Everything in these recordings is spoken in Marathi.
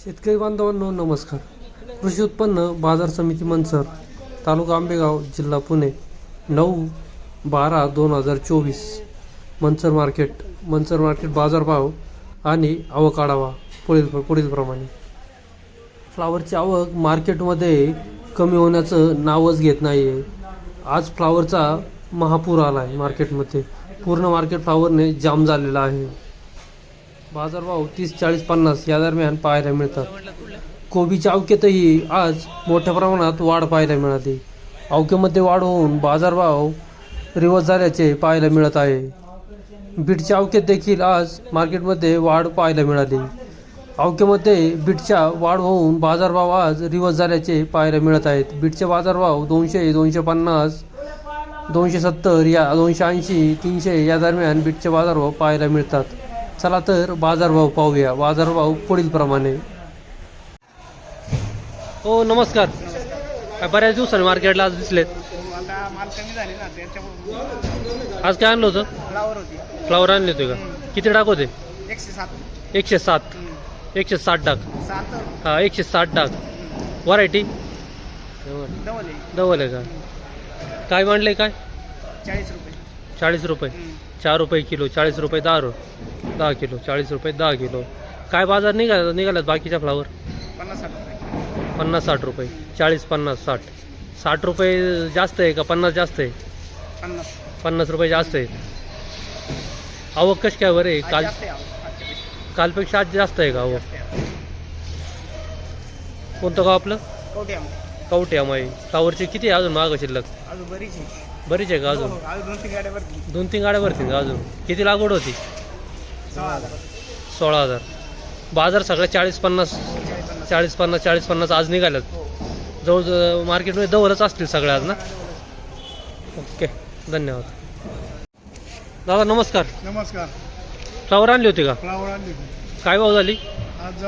शेतकरी बांधवांनो नमस्कार. कृषी उत्पन्न बाजार समिती मनसर तालुका आंबेगाव जिल्हा पुणे. नऊ बारा दोन हजार चोवीस. मनसर मार्केट मनसर मार्केट बाजारभाव आणि आवक आढावा पुढील पुढीलप्रमाणे फ्लावरची आवक मार्केटमध्ये कमी होण्याचं नावच घेत नाही आहे आज फ्लावरचा महापूर आला आहे मार्केटमध्ये. पूर्ण मार्केट फ्लावरने जाम झालेला आहे. बाजारभाव तीस चाळीस पन्नास या दरम्यान पाहायला मिळतात. कोबीच्या अवक्यातही आज मोठ्या प्रमाणात वाढ पाहायला मिळाली. अवक्यामध्ये वाढ होऊन बाजारभाव रिवर्स झाल्याचे पाहायला मिळत आहे. बीटच्या अवक्यात देखील आज मार्केटमध्ये वाढ पाहायला मिळाली. अवक्यामध्ये बीटच्या वाढ होऊन बाजारभाव आज रिवर्स झाल्याचे पाहायला मिळत आहेत. बीटचे बाजारभाव दोनशे दोनशे पन्नास दोनशे सत्तर या दोनशे ऐंशी तीनशे या दरम्यान बीटचे बाजारभाव पाहायला मिळतात. चला तर बाजारभाव पाहूया बाजारभाव पुढील प्रमाणे. हो नमस्कार. काय बऱ्याच दिवसांनी मार्केटला आज दिसलेत. आता माल कमी झाले ना त्याच्यामुळे आज काय आणलं होतं? फ्लावर होती फ्लावर आणले होते का? किती डाग होते? एकशे सात. एकशे सात. एकशे साठ डाग. सात हा एकशे साठ डाग. व्हरायटी डबल आहे का? काय मांडले काय? चाळीस रुपये. चाळीस रुपये. चार रुपये किलो चाळीस रुपये दहा रु दहा किलो चाळीस रुपये दहा किलो. काय बाजार निघाला निघाल्यात बाकीच्या फ्लावर पन्नास साठ रुपये. पन्नास साठ रुपये. चाळीस पन्नास साठ. साठ रुपये जास्त आहे का पन्नास जास्त आहे? पन्नास. पन्नास रुपये जास्त आहे. आवक कशी काय बरं आहे? काल कालपेक्षा आज जास्त आहे का आवक? आवक. कोणतं गाव आपलं? कवटे अमाई फ्लावरचे किती आहे अजून मागं शिल्लक? बरीच आहे. का हो, अजून हो, अजून? दोन तीन गाड्या भरती दोन तीन गाड्या भरतील अजून? किती लागवड होती? सोळा हजार. बाजार सगळ्या चाळीस पन्नास चाळीस पन्नास चाळीस पन्नास आज निघाल्यात. हो जवळ मार्केटमध्ये दवलच असतील सगळ्या आज ना? ओके धन्यवाद. दादा नमस्कार. नमस्कार. फ्लावर आणली होती का? फ्लावर आणली काय भाव झाली? आज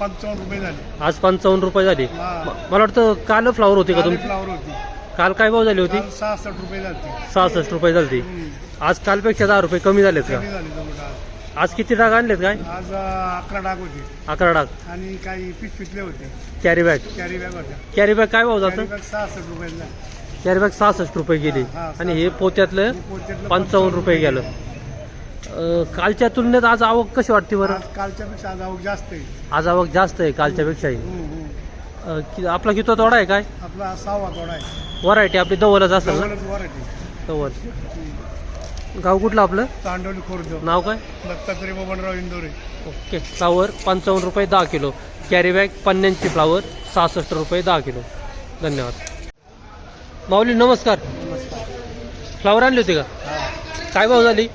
पंचावन्न रुपये झाले. आज पंचावन्न रुपये झाली. मला वाटतं काल फ्लावर होती का तुमची? फ्लावर होती. काल काय भाव झाली होती? सहासष्ट रुपये झाली. सहासष्ट रुपये झाली. आज कालपेक्षा दहा रुपये कमी झालेत का? आज किती डाग आणलेत काय? आज अकरा डाग होते. अकरा डाग. आणि काही पिकले होते. कॅरी बॅग कॅरी बॅग होत्या. कॅरी बॅग काय भाव कॅरी जातं? सहासष्ट रुपयाला. कॅरी बॅग सहासष्ट रुपये गेली हा, हा, आणि हे पोत्यातलं पोत्यातलं पंचावन्न रुपये गेलं. अं, कालच्या तुलनेत आज आवक कशी वाटते बरं? आज कालच्या पेक्षा आज आवक जास्त आहे. आज आवक जास्त आहे कालच्या पेक्षाही. हम्म, हम्म. अं, कि- आपला किती तोडा आहे काय? आपला हा सहावा तोडा आहे. व्हरायटी आपली दवलच असेल ना? जवळच वराठी दवल गाव कुठलं आपलं? तांडवली खुर्द. नाव काय? दत्तात्रय बबनराव इंदोरे. ओके. फ्लावर पंचावन्न रुपये दहा किलो. कॅरी बॅग पन्न्याऐंशी फ्लावर सहासष्ट रुपये दहा किलो. धन्यवाद. माऊली नमस्कार. फ्लावर आणली होती का? काय भाव झाली?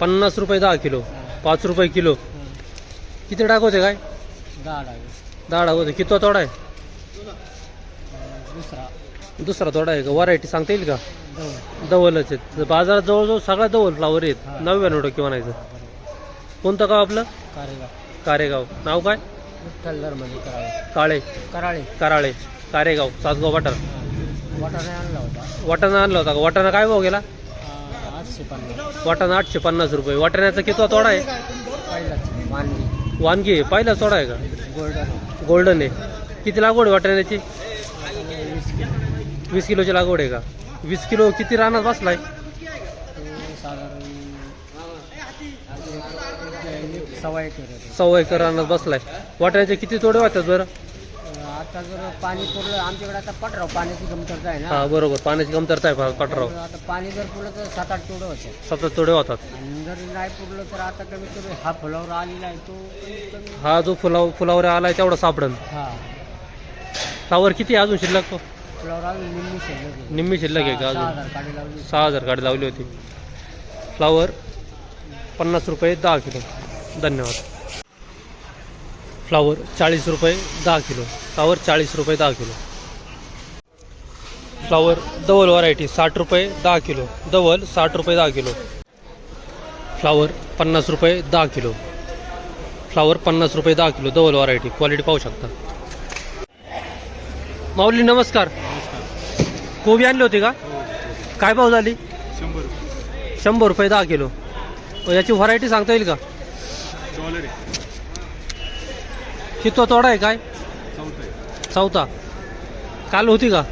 पन्नास रुपये दहा किलो. पाच रुपये किलो. किती डाग होते काय? दहा डाग. होते. किती तोडा आहे? दुसरा. दुसरा तोडा आहे का? व्हरायटी सांगता येईल का? दवलच आहेत. बाजारात जवळजवळ सगळ्या दवल फ्लावर आहेत. नव्याण्णव टक्के म्हणायचं. कोणतं गाव आपलं? कारेगाव. नाव काय? काळे. कराळे. कराळे. कारेगाव. सातगाव वाटाणा. वाटाणे आणला होता. वाटाणा आणला होता का? वाटाणा काय भाव गेला? आठशे पन्नास. वाटाणा आठशे पन्नास रुपये. वाटाण्याचा किती तोडा आहे? पहिलाच वानगी आहे. पहिला तोडा आहे का? गोल्डन गोल्डन आहे. किती लागवड आहे वाटाण्याची? वीस किलोची लागवड आहे का? वीस किलो किती रानात बसलाय? साधारण सव्वा एक होते सव्वा एकर रानात बसलाय. वाटाण्याचे किती तोडे वाटतात बरं? आता जर पाणी पुरलं आमच्याकडे आता पटराव पाण्याची कमतरता आहे हा ना बरोबर. पाण्याची कमतरता आहे कटराव आता पाणी जर पुरलं तर सात आठ तेवढं होते सतत तोडे होतात. आणि जर नाही पुरलं तर आता कमीत कमी हा फुलावर आलेला आहे तो कमीत कमी हा जो फुलाव फुलावर आलाय तेवढा सापडन. हा. फ्लावर किती आहे अजून शिल्लक तो? फुलावर अजून निम्मी शिल्लक आहे. निम्मी शिल्लक आहे का सहा- सहा अजून हजार काढी लावली. सहा हजार गाडी लावली होती. फ्लावर पन्नास रुपये दहा किलो. धन्यवाद. फ्लावर चाळीस रुपये दहा किलो. फ्लावर चाळीस रुपये दहा किलो. फ्लावर डबल व्हरायटी साठ रुपये दहा किलो. डबल साठ रुपये दहा किलो. फ्लावर पन्नास रुपये दहा किलो. फ्लावर पन्नास रुपये दहा किलो. डबल व्हरायटी क्वालिटी पाहू शकता. माऊली नमस्कार. कोबी आणली होती का? काय भाव झाली? शंभर रुपये. शंभर रुपये दहा किलो. याची व्हरायटी सांगता येईल का? डॉलर तोडा आहे काय? चौथा काल होती का?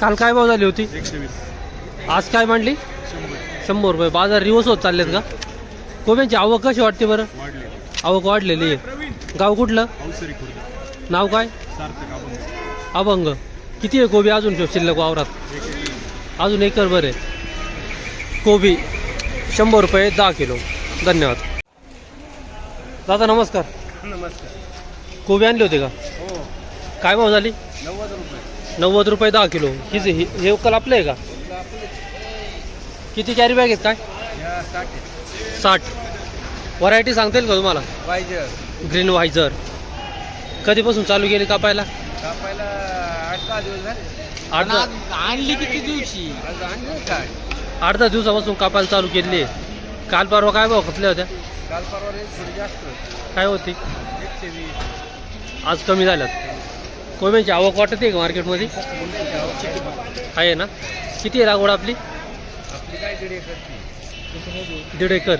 काल काय भाव झाली होती? आज काय मांडली? शंभर. रुपये. बाजार रिवर्स होत चाललेत का? कोब्यांची आवक कशी वाटते बरं? आवक वाढलेली आहे. गाव कुठलं? नाव काय? अभंग. किती आहे कोबी अजून शिल्लक वावरात? अजून एकर बरं आहे. कोबी शंभर रुपये दहा किलो. धन्यवाद. दादा नमस्कार. नमस्कार. कोबी आणली होती का? हो. काय भाव झाली? नव्वद रुपये. नव्वद रुपये दहा किलो. हीच हे हे उकल आपलं आहे का? किती कॅरी बॅग आहेत काय? साठ व्हरायटी सांगता येईल का तुम्हाला? ग्रीन व्हायझर कधीपासून चालू केली कापायला? कापायला आठ दहा दिवस झाले. आठ दहा आणली किती दिवशी? आज आणली काय? आठ दहा दिवसापासून कापायला चालू केली. आहे काल परवा काय भाव खपल्या होत्या? काल परवा रेट थोडी जास्त होती. काय होती? एकशे वीस. आज कमी झाल्यात. कोयम्यांची आवक वाटते का मार्केटमध्ये? आहे ना. किती आहे लागवड आपली? आपली काय दीड एकर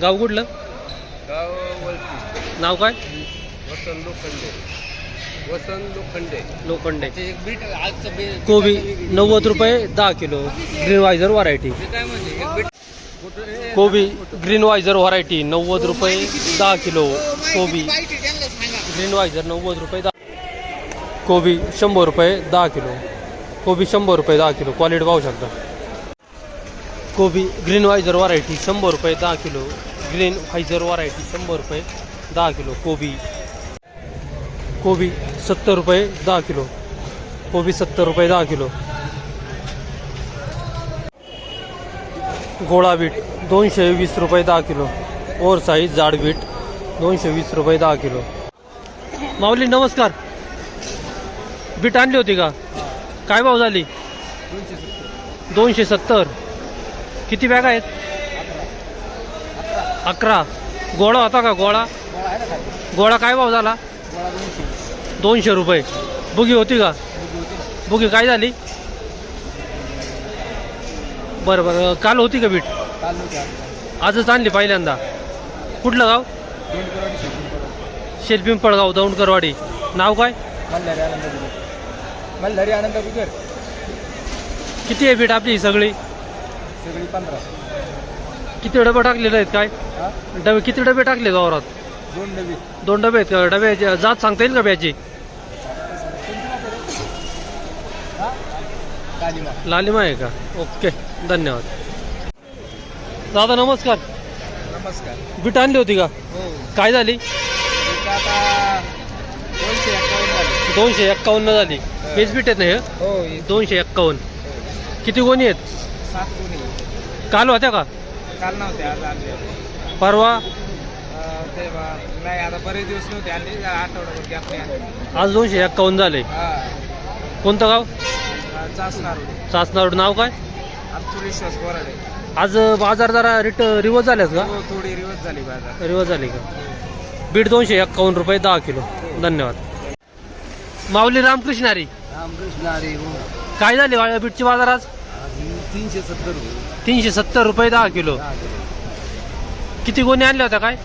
गाव कुठलं? गाव नाव काय? वसंत लोखंडे. वसंत लोखंडे. लोखंडे. ते एक बीट आजचं बीट कोबी नव्वद रुपये दहा किलो. ग्रीन व्हायझर व्हरायटी ते काय म्हणजे? एक बीट कुठं- हे- कोबी ग्रीन व्हायझर व्हरायटी नव्वद रुपये दहा किलो. कोबी. ग्रीन व्हायझर नव्वद रुपये दहा कोबी शंभर रुपये दहा किलो. कोबी शंभर रुपये दहा किलो. क्वालिटी पाहू शकता. कोबी ग्रीन व्हायझर व्हरायटी शंभर रुपये दहा किलो. ग्रीन व्हायझर व्हरायटी शंभर रुपये दहा किलो. कोबी कोबी सत्तर रुपये दहा किलो. कोबी सत्तर रुपये दहा किलो. गोळा बीट दोनशे वीस रुपये दहा किलो. ओर साईज जाड बीट दोनशे वीस रुपये दहा किलो. माऊली नमस्कार. बीट आणली होती का? काय भाव झाली? दोनशे सत्तर. किती बॅग आहेत? अकरा. गोळा होता का गोळा? गोळा काय भाव झाला? दोनशे. रुपये. बुगी होती का? बुगी काय झाली? बरं बरं. काल होती का बीट. आजच आणली पहिल्यांदा. कुठलं गाव? दोन करोड शेती करोड. शेलपिंपळगाव दौंडकरवाडी. नाव काय? मल्हारी आनंद गुजर. किती आहे बीट आपली सगळी? सगळी पंधरा. किती डबे टाकलेले आहेत काय? डबे किती डबे टाकले वावरात दोन नवी दोन डबे आहेत का? डबे जात सांगता येईल का ब्याची? हा? कालिमा लालिमा आहे का? ओके धन्यवाद. दादा नमस्कार. नमस्कार. बीट आणली होती का? हो. काय झाली? आता दोनशे एक्कावन्न झाले. दोनशे एक्कावन्न झाली. हेच बीट आहेत ना हे? हो हे दोनशे एक्कावन्न किती गोणी आहेत? सात कोणी काल होत्या का? काल नव्हते आज आणले परवा? ते बा- नाही आता बरेच दिवस नव्हते आणले जरा आठवड्याभर गॅप नाही आणले आज दोनशे एक्कावन्न झाले. हा. कोणतं गाव? अं, चासणार. सासनारोड नाव काय? आमचं विश्वास बोराडे. आज बाजार जरा रिट रिवर्स झाल्यास का? हो, थोडी रिवर्स झाली बाजार. रिवर्स झाली का? बीट दोनशे एक्कावन्न रुपये दहा किलो. धन्यवाद. माऊली रामकृष्ण हरी. रामकृष्ण अरे हो. काय झाली वाळ्या बीटची बाजार आज? तीनशे सत्तर रुपये. तीनशे सत्तर रुपये दहा किलो. किती गोणी आणल्या होत्या काय?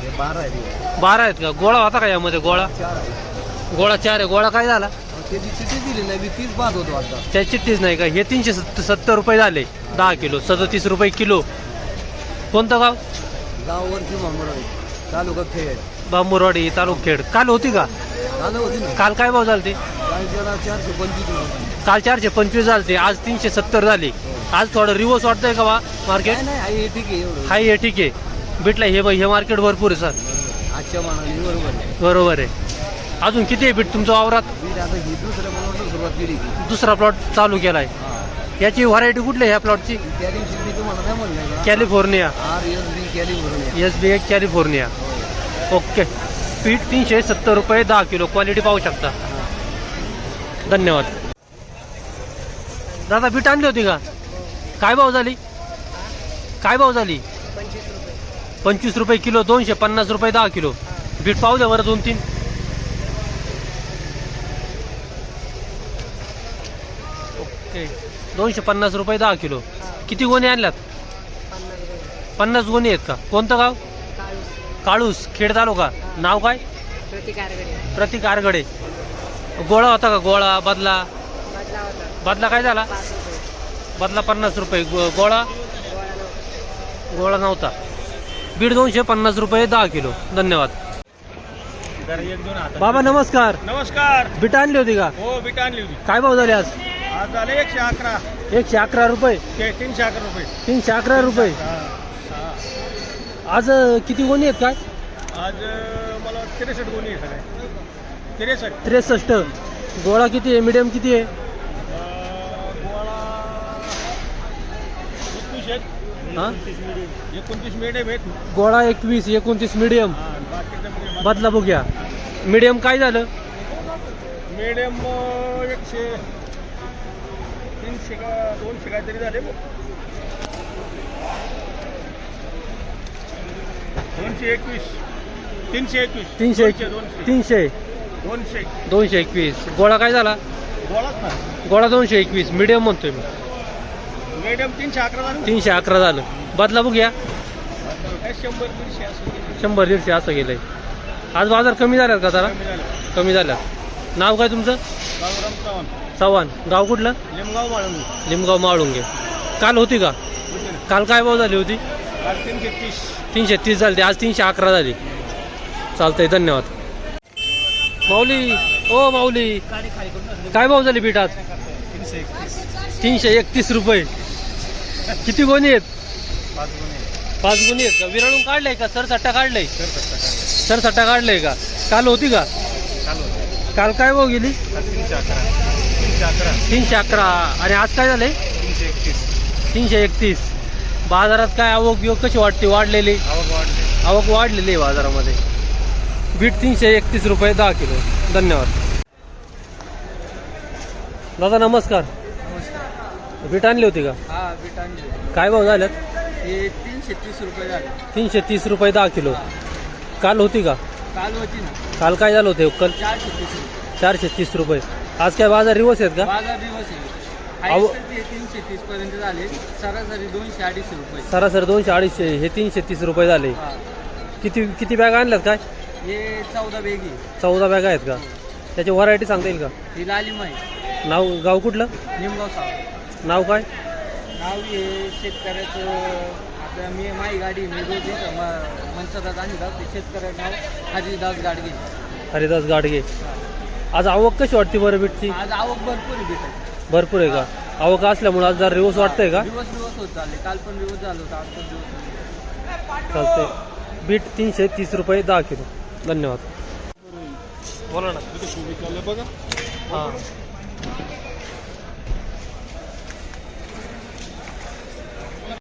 हे बारा आहे बारा आहेत का? गोळा होता का यामध्ये गोळा? चार आहे गोळा चार आहे. गोळा काय झाला? त्याची चिठी दिली नाही मी तीच बाद होतो आता. त्या चिठ्ठीच नाही का? हे तीनशे सत्त सत्तर रुपये झाले. दहा किलो सदतीस रुपये किलो. कोणतं गाव? गावावरची तालुका खेळ बांबुरवाडी तालुक खेड. काल होती का? झालं होती ना. काल काय भाव झाले ते काय जरा चारशे पंचवीस रुपये. काल चारशे पंचवीस झाले आज तीनशे सत्तर झाले. आज थोडं रिवर्स वाटतंय का बा मार्केट नाही नाही आहे ठीक आहे एवढं. हाय हे ठीक आहे. बीटला हे हे मार्केट भरपूर आहे सर. आजच्या मानाने बरोबर आहे. बरोबर आहे. अजून किती आहे बीट तुमच्या वावरात? मी आता ही दुसऱ्या बनवून सुरुवात केली की. दुसरा प्लॉट चालू केलाय. हा. याची व्हरायटी कुठली आहे ह्या प्लॉटची त्या दिवशी मी तुम्हाला नाही म्हणलं का California R S B Cali भरून एस बी एक कॅलिफोर्निया ओके पीठ तीनशे सत्तर रुपये दहा किलो. क्वालिटी पाहू शकता. धन्यवाद. दादा बीट आणली होती का? काय भाव झाली? काय भाव झाली? पंचवीस रुपये किलो दोनशे पन्नास रुपये दहा किलो. बीट पाहू द्या बरं दोन तीन ओके. दोनशे पन्नास रुपये दहा किलो. किती गोणी आणल्यात? पन्नास गोणी आहेत का? कोणतं गाव? काळूस. खेड तालुका. नाव काय? प्रतीक आरगडे. गोळा होता का? गोळा बदला? बदला काय झाला? बदला पन्नास रुपये. गो- गोळा? गोळा नव्हता. बीड दोनशे पन्नास रुपये दहा किलो. धन्यवाद. बाबा नमस्कार. नमस्कार. बीट आणली होती का? हो बीट आणली होती. काय भाव झाले आज? आज झाले एकशे अकरा. एकशे अकरा रुपये. तीनशे अकरा रुपये. तीनशे अकरा रुपये. आज किती गोणी आहेत काय? आज मला त्रेसष्ट सगळे. त्रेसष्ट. त्रेसष्ट. गोळा किती आहे? मीडियम किती आहे? गोळा एकवीस आहेत. हा? एकोणतीस मिनिट आहेत. गोळा एकवीस एकोणतीस मीडियम बदला बघूया. मीडियम काय झालं? मिडियम एकशे तीनशे का दोनशे काहीतरी झाले. दोनशे एकवीस तीनशे एकवीस. तीनशे एक- दोनशे. तीनशे. दोनशे. दोनशे एकवीस. गोळा काय झाला? बोलाच ना गोळा दोनशे एकवीस. मीडियम म्हणतोय मी. मिडियम तीनशे अकरा झाले. तीनशे अकरा झालं. बदला बघूया. काय शंभर दीडशे असं शंभर दीडशे असं गेलंय. आज बाजार कमी झाल्यात का जरा? कमी झालं. कमी झाल्यात. नाव काय तुमचं? बाबूराम चव्हाण. चव्हाण. गाव कुठलं? लिमगाव माळंगी. लिमगाव माळुंगे. काल होती का? काल काय भाव झाली होती? तीनशे तीस. तीनशे तीस झाली आज तीनशे अकरा झाली. चालतंय धन्यवाद. माऊली ओ माऊली. काय भाव झाली बीट आज? तीनशे एकतीस रुपये. किती गोणी आहेत? पाच गुन्हे पाच गुणी आहेत का? विरळून काढलंय का? सर सट्टा काढलंय? तर सर सट्टा काढलंय का? काल होती का? चालू होतं. काल काय भाव गेली? आज तीनशे अकरा. तीनशे अकरा. तीनशे अकरा. आणि आज काय झालंय? तीनशे एकतीस. तीनशे एकतीस. बाजारात काय आवक बिवक कशी वाटते? वाढलेली? आवक वाढले. आवक वाढलेली आहे बाजारामध्ये. बीट तीनशे एकतीस रुपये दहा किलो. धन्यवाद. दादा नमस्कार. बीट आणली होती का? हा बीट आणली काय भाव झाल्यात हे तीनशे तीस रुपये झाले. तीनशे तीस रुपये दहा किलो. काल होती का? काल होती ना. काल काय झालं होते कल चारशे तीस रुपये. चारशे तीस रुपये. आज काय बाजार रिवर्स आहेत का? बाजार दिवस आहे. अहो. तीनशे तीस पर्यंत झाले. सरासरी दोनशे अडीचशे रुपये. सरासरी दोनशे अडीचशे हे तीनशे तीस रुपये झाले. हा. किती किती बॅग आणल्यात काय? हे चौदा बेगी चौदा बॅग आहेत का? त्याची व्हरायटी सांगता येईल का? ही लालिम आहे नाव गाव कुठलं? निमगाव साव नाव काय? नाव हे शेतकऱ्याचं आता मी माझी गाडी मी रोज इथं म- मनसदात आणि ते शेतकऱ्याचं नाव हरिदास गाडगे. हरिदास गाडगे. आज आवक कशी वाटते बरं बीटची आज आवक भरपूर आहे भेटत. भरपूर आहे का? आवक असल्यामुळे आज जरा रिवर्स वाटतंय का? दिवस दिवस होत चालले. काल पण दिवस झालं होतं आज पण दिवस होत. चालतंय. बीट तीनशे तीस रुपये दहा किलो. धन्यवाद. बोला ना बघा. हां.